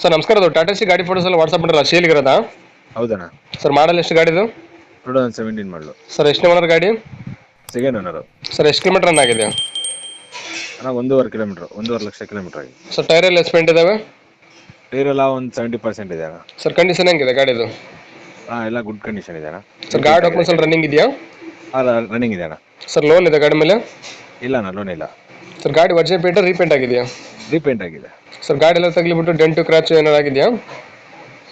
Sir ನಮಸ್ಕಾರ. ಅದು Tata C ಗಾಡಿ ಫೋಟೋಸ್ ಎಲ್ಲ ವಾಟ್ಸಪ್ ಮಾಡಿರಲ್ಲ ಸೇಲಿಗಿರೋದಾ ಹೌದಣ್ಣ. ಸರ್ ಮಾಡಲ್ ಎಷ್ಟು ಗಾಡಿದು two thousand seventeen model sir ಎಷ್ಟು ಓನರ್ ಗಾಡಿ? ಸೆಕೆಂಡ್ ಓನರು ಸರ್ ಎಷ್ಟು ಕಿಲೋಮೀಟರ್ ರನ್ ಆಗಿದೆ? ಅಣ್ಣ ಒಂದೂವರೆ ಕಿಲೋಮೀಟ್ರ್ ಒಂದೂವರೆ ಲಕ್ಷ ಕಿಲೋಮೀಟರ್ ಆಗಿದೆ. ಸರ್ ಟೈರ್ ಎಲ್ಲ ಸ್ಪೆಂಡ್ ಇದಾವೆ? ಟೈರ್ ಎಲ್ಲ ಒಂದು ಸೆವೆಂಟಿ ಪರ್ಸೆಂಟ್ ಇದೆ ಅಣ್ಣ. ಸರ್ ಕಂಡೀಷನ್ ಹೆಂಗಿದೆ ಗಾಡಿದು? ಹಾಂ ಎಲ್ಲ ಗುಡ್ ಕಂಡೀಷನ್ ಇದೆ ಅಣ್ಣ. ಸರ್ ಗಾಡಿ ಡಾಕ್ಯುಮೆಂಟ್ಸ್ ಎಲ್ಲ ರನ್ನಿಂಗ್ ಇದೆಯಾ? ರನ್ನಿಂಗ್ ಇದೆ ಅಣ್ಣ. ಸರ್ ಲೋನ್ ಇದೆ ಗಾಡಿ ಮೇಲೆ? ಇಲ್ಲ ಅಣ್ಣ ಲೋನ್ ಇಲ್ಲ. ಸರ್ ಗಾಡಿ ವರ್ಜಿನ್ ಪೇಂಟ್ ರೀಪೇಂಟ್ ಆಗಿದೆಯಾ? ರೀಪೇಂಟ್ ಆಗಿದೆ. ಸರ್ ಗಾಡಿ ಎಲ್ಲ ತಗ್ಲಿಬಿಟ್ಟು ಡೆಂಟು ಕ್ರಾಚ್ ಏನಾರು ಆಗಿದೆಯಾ?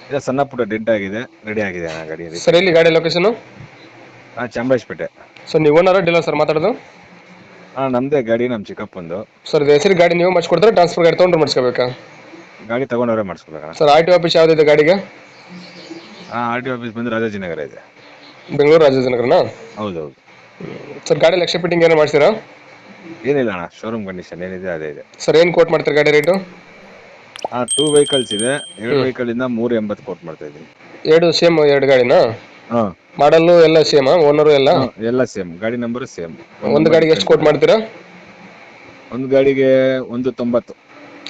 ಇಲ್ಲ ಸಣ್ಣ ಪುಟ್ಟ ಡೆಂಟ್ ಆಗಿದೆ ರೆಡಿ ಆಗಿದೆ ಆ ಗಾಡಿ ಸರ್ ಎಲ್ಲಿ ಗಾಡಿ ಲೊಕೇಶನ್ ಹಾಂ ಚಾಮರಾಜಪೇಟೆ. ಸರ್ ನೀವು ಓನರ್ ಡೀಲರ್ ಸರ್ ಮಾತಾಡೋದು? ಹಾಂ ನಮ್ಮದೇ ಗಾಡಿ ನಮ್ಮ ಚಿಕ್ಕಪ್ಪಂದು. ಸರ್ ಇದು ಹೆಸರು ಗಾಡಿ ನೀವು ಮಾಡಿಸ್ಕೊಡ್ತಾರೆ ಟ್ರಾನ್ಸ್ಫರ್ ಗಾಡಿ ತೊಗೊಂಡ್ರೆ ಮಾಡಿಸ್ಕೋಬೇಕಾ? ಗಾಡಿ ತೊಗೊಂಡವ್ರೆ ಮಾಡಿಸ್ಕೋಬೇಕಣ್ಣ ಸರ್ ಆರ್ ಟಿ ಆಫೀಸ್ ಯಾವುದಿದೆ ಗಾಡಿಗೆ? ಹಾಂ ಆರ್ ಟಿ ಆಫೀಸ್ ಬಂದು ರಾಜಾಜಿನಗರ ಇದೆ. ಬೆಂಗಳೂರು ರಾಜಾಜಿನಗರನಾ? ಹೌದು ಹೌದು ಸರ್ ಗಾಡಿ ಲಕ್ಷ ಫಿಟ್ಟಿಂಗ್ ಏನೋ ಮಾಡ್ತೀರಾ ಏನಿಲ್ಲ ಅಣ್ಣ ಶೋರೂಮ್ ಕಂಡೀಷನ್ ಏನಿದೆ ಅದೇ ಇದೆ. ಸರ್ ಏನು ಕೋಟ್ ಮಾಡ್ತೀರಾ ಗಾಡಿ ರೇಟು ಆ ಟೂ ವೆಹಿಕಲ್ಸ್ ಇದೆ ಎರಡು ವೆಹಿಕಲಿಂದ ಮೂರು ಎಂಬತ್ತು ಕೋಟ್ ಮಾಡ್ತಾ ಇದ್ದೀನಿ. ಎರಡು ಸೇಮ್ ಎರಡು ಗಾಡಿನಾ? ಹಾ. ಮಾಡಲ್ಲು ಎಲ್ಲ ಸೇಮ್ ಓನರು ಎಲ್ಲ? ಎಲ್ಲ ಸೇಮ್ ಗಾಡಿ ನಂಬರ್ ಸೇಮ್ ಒಂದು ಗಾಡಿಗೆ ಎಷ್ಟು ಕೋಟ್ ಮಾಡ್ತೀರಾ? ಒಂದು ಗಾಡಿಗೆ ಒಂದು ತೊಂಬತ್ತು.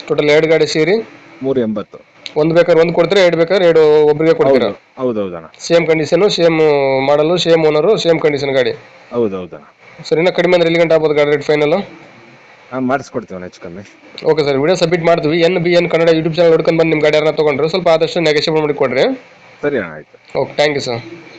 ಟೋಟಲ್ ಎರಡು ಗಾಡಿ ಸೇರಿ? ಮೂರು ಎಂಬತ್ತು. ಒಂದು ಬೇಕಾದ್ರೆ ಒಂದು ಕೊಡ್ತೀರಾ ಎರಡು ಬೇಕಾದ್ರೆ ಎರಡು ಒಬ್ಬರಿಗೆ ಕೊಡ್ತೀರಾ? ಹೌದು ಅಣ್ಣ. Same condition same model same owner same condition ಗಾಡಿ. ಹೌದು ಹೌದಣ್ಣ ಸರ್ ಇನ್ನೂ ಕಡಿಮೆ ಅಂದ್ರೆ ಎಲ್ಲಿ ಗಂಟೆ ಆಗ್ಬೋದು ಗಾಡಿ ರೇಟ್ ಫೈನಲ್ ಹಾಂ ಮಾಡಿಸ್ಕೊಡ್ತೀವಣ್ಣ ಹೆಚ್ಚು ಕಮ್ಮಿ. ಓಕೆ ಸರ್ ವಿಡಿಯೋ ಸಬ್ಮಿಟ್ ಮಾಡ್ತೀವಿ. N B N Kannada YouTube channel ನೋಡ್ಕೊಂಡು ಬಂದು ನಿಮ್ಮ ಗಾಡಿ ಯಾರನ್ನ ತೊಗೊಂಡ್ರೆ ಸ್ವಲ್ಪ ಆದಷ್ಟು ನೆಗೆಷಿಯಬಲ್ ಮಾಡಿ ಕೊಡ್ರಿ. ಸರಿ ಅಣ್ಣ ಆಯ್ತು. Okay thank you sir